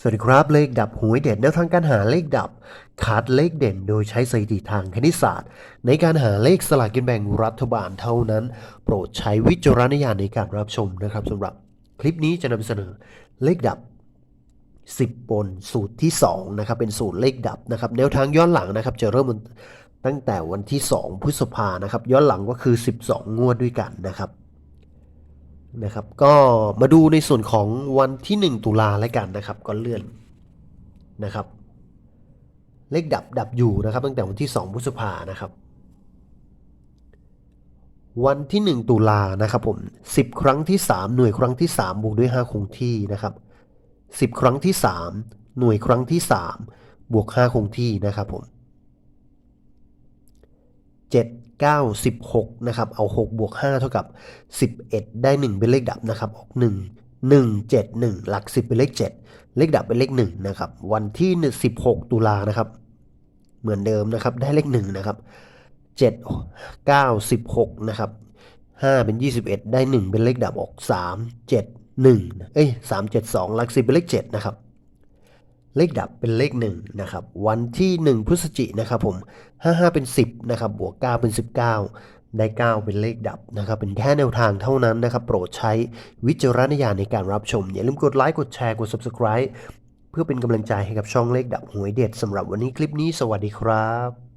สวัสดีครับเลขดับหวยเด่นแนวทางการหาเลขดับคัดเลขเด่นโดยใช้สถิติทางคณิตศาสตร์ ในการหาเลขสลากกินแบ่งรัฐบาลเท่านั้น โปรดใช้วิจารณญาณในการรับชมนะครับสำหรับคลิปนี้จะนำเสนอเลขดับ 10 บนสูตรที่2นะครับเป็นสูตรเลขดับนะครับแนวทางย้อนหลังนะครับจะเริ่มตั้งแต่วันที่ 2 พฤษภานะครับย้อนหลังก็คือ 12 งวดด้วยกันนะครับ นะครับ ก็มาดูในส่วนของวันที่ 1 ตุลาแล้วกันนะครับก็เลื่อนนะครับ เลขดับดับอยู่นะครับ ตั้งแต่วันที่ 2 พฤษภานะครับ วันที่ 1 ตุลานะครับผม 10 ครั้งที่ 3 หน่วยครั้งที่ 3 บวกด้วย 5 คงที่นะครับ 10 ครั้งที่ 3 หน่วยครั้งที่ 3 บวก 5 คงที่นะครับผม 7 9 16นะครับเอา6บวก5เท่ากับ 11 ได้ 1 เป็นเลขดับนะครับออก 1 1 7 1 หลัก 10 เป็นเลข 7 เลขดับเป็นเลข1นะครับวันที่ 16 ตุลานะครับเหมือนเดิมนะครับได้เลข1นะครับ7 9 16นะครับ5เป็น 21 ได้ 1 เป็นเลขดับออก 3 7 1เอ้ย3 7 2 หลัก 10 เป็นเลข7นะครับ เลขดับเป็นเลข1นะครับวันที่ 1 พฤศจิกนะครับผม 55 เป็น 10นะครับบวก 9 เป็น 19 ได้ 9 เป็นเลขดับนะครับเป็นแค่แนวทางเท่านั้นนะครับโปรดใช้วิจารณญาณในการรับชม อย่าลืมกดไลค์กดแชร์กด Subscribe เพื่อเป็นกำลังใจให้กับช่องเลขดับหวยเด็ดสำหรับวันนี้คลิปนี้สวัสดีครับ